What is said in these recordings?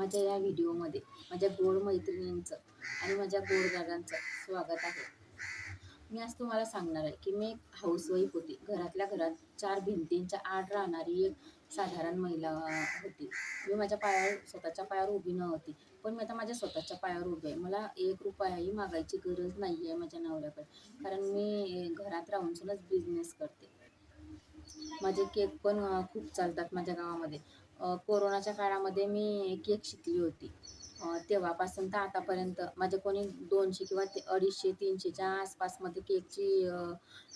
माझ्या या व्हिडिओमध्ये माझ्या गोड मैत्रिणींचं आणि माझ्या गोड दादांचं स्वागत आहे. मी आज तुम्हाला सांगणार आहे की मी एक हाऊसवाईफ होती. घरातल्या घरात चार भिंतींच्या आड राहणारी एक साधारण महिला होती. मी माझ्या पायावर स्वतःच्या पायावर उभी नव्हती पण मी आता माझ्या स्वतःच्या पायावर उभी आहे. मला एक रुपयाही मागायची गरज नाही आहे माझ्या नवऱ्याकडे कारण मी घरात राहूनसुद्धाच बिझनेस करते. माझे केक पण खूप चालतात माझ्या गावामध्ये. कोरोनाच्या काळामध्ये मी केक शिकली होती. तेव्हापासून तर आतापर्यंत माझे कोणी दोनशे किंवा ते अडीचशे तीनशेच्या आसपासमध्ये केकची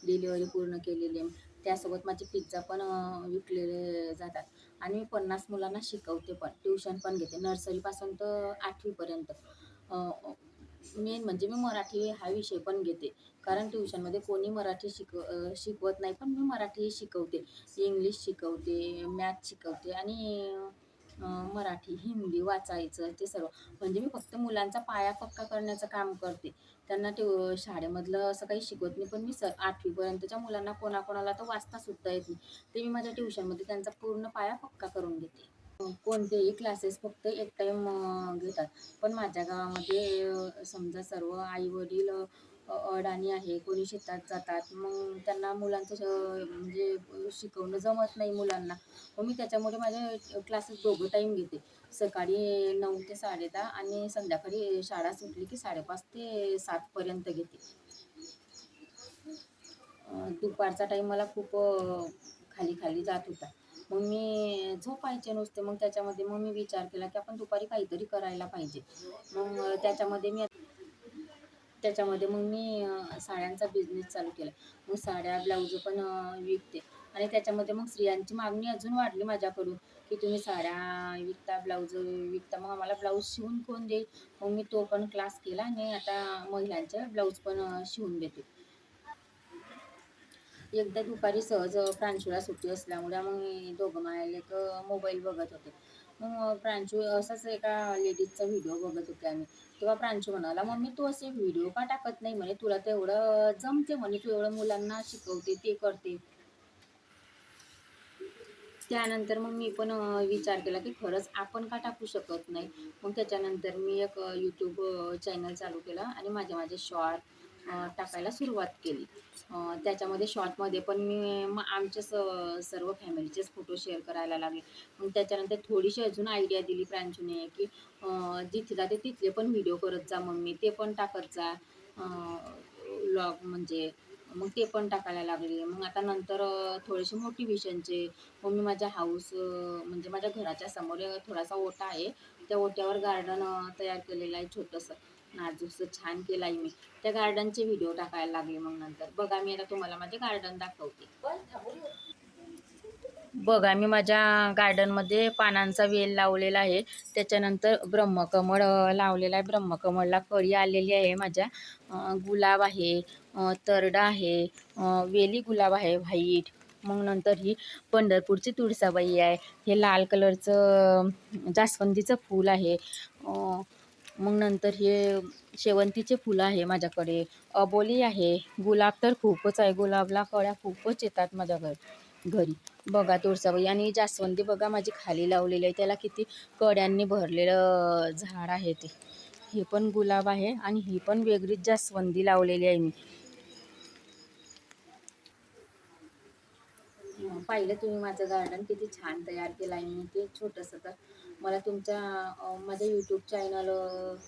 डिलिव्हरी पूर्ण केलेली आहे. त्यासोबत माझे पिझ्झा पण विकलेले जातात. आणि मी पन्नास मुलांना शिकवते पण ट्युशन पण घेते. नर्सरीपासून तर आठवीपर्यंत. मेन म्हणजे मी मराठी हा विषय पण घेते. कारण ट्युशनमध्ये कोणी मराठी शिकव शिकवत नाही पण मी मराठी शिकवते. इंग्लिश शिकवते मॅथ शिकवते आणि मराठी हिंदी वाचायचं ते सर्व. म्हणजे मी फक्त मुलांचा पाया पक्का करण्याचं काम करते. त्यांना ते शाळेमधलं असं काही शिकवत नाही पण मी स आठवीपर्यंतच्या मुलांना कोणाकोणाला तर वाचता सुद्धा येत नाही. ते मी माझ्या ट्युशनमध्ये त्यांचा पूर्ण पाया पक्का करून घेते. कोणतेही क्लासेस फक्त एक टाईम घेतात. पण माझ्या गावामध्ये समजा सर्व आई वडील अडाणी आहे कोणी शेतात जातात मग त्यांना मुलांचं श- म्हणजे शिकवणं जमत नाही मुलांना. मग मी त्याच्यामुळे माझे क्लासेस दोघं टाईम घेते. सकाळी नऊ ते साडेदहा आणि संध्याकाळी शाळा सुटली की साडेपाच ते सातपर्यंत घेते. दुपारचा टाईम मला खूप खाली खाली जात होता. मग मी झोपायचे नुसते मग त्याच्यामध्ये मग मी विचार केला की आपण दुपारी काहीतरी करायला पाहिजे. मग त्याच्यामध्ये मी त्याच्यामध्ये मग मी साड्यांचा बिझनेस चालू केला. मग साड्या ब्लाऊज पण विकते. आणि त्याच्यामध्ये मग स्त्रियांची मागणी अजून वाढली माझ्याकडून की तुम्ही साड्या विकता ब्लाऊज विकता. मग आम्हाला ब्लाऊज शिवून कोण देईल? मग मी तो पण क्लास केला आणि आता महिलांचे ब्लाऊज पण शिवून देते. एकदा दुपारी सहज प्रांशूला सुट्टी असल्यामुळे मग मी दोघं मायलेक मोबाईल बघत होते. मग प्रांशू असाच एका लेडीजचा व्हिडिओ बघत होते आम्ही. तेव्हा प्रांशू म्हणाला मम्मी तू असे व्हिडिओ का टाकत नाही म्हणे? तुला तेवढं जमते म्हणे. तू एवढं मुलांना शिकवते ते करते. त्यानंतर मग मी पण विचार केला की खरंच आपण का टाकू शकत नाही? मग त्याच्यानंतर मी एक यूट्यूब चॅनल चालू केला आणि माझे माझे शॉर्ट टाकायला सुरुवात केली. त्याच्यामध्ये शॉर्टमध्ये पण मी मग आमचे स सर्व फॅमिलीचेच फोटो शेअर करायला लागले. मग त्याच्यानंतर थोडीशी अजून आयडिया दिली प्रांशूने की जिथे जाते तिथले पण व्हिडिओ करत जा मम्मी ते पण टाकत जा. लॉग म्हणजे मग ते पण टाकायला लागले. मग आता नंतर थोडेसे मोटिवेशनचे मग मी माझ्या हाऊस म्हणजे माझ्या घराच्या समोर थोडासा ओटा आहे. त्या ओट्यावर गार्डन तयार केलेलं आहे छोटंसं. नाजूकसं छान केलं आहे मी. त्या गार्डनचे व्हिडिओ टाकायला लागले मग नंतर. बघा मी आता तुम्हाला माझे गार्डन दाखवते. बघा मी माझ्या गार्डनमध्ये पानांचा वेल लावलेला आहे. त्याच्यानंतर ब्रह्मकमळ लावलेला आहे. ब्रह्मकमळला कळी आलेली आहे माझ्या. गुलाब आहे तरडा आहे वेली गुलाब आहे व्हाईट. मग नंतर ही पंढरपूरची तुळसाबाई आहे. हे लाल कलरचं जास्वंदीचं फूल आहे. मग नंतर हे शेवंतीचे फुलं आहे माझ्याकडे. अबोली आहे. गुलाब तर खूपच आहे. गुलाबला कळ्या खूपच येतात माझ्या घर. घरी बघा तुळसाबाई आणि जास्वंदी बघा माझी खाली लावलेली आहे. त्याला किती कड्यांनी भरलेलं झाड आहे ते. हे पण गुलाब आहे आणि ही पण वेगळीच जास्वंदी लावलेली आहे मी. पाहिलं तुम्ही माझं गार्डन किती छान तयार केलं आहे मी. ते छोटंसं तर मला तुमच्या माझ्या यूट्यूब चॅनल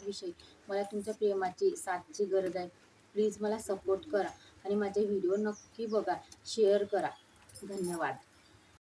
विषयी मला तुमच्या प्रेमाची साथची गरज आहे. प्लीज मला सपोर्ट करा आणि माझे व्हिडिओ नक्की बघा शेअर करा. धन्यवाद.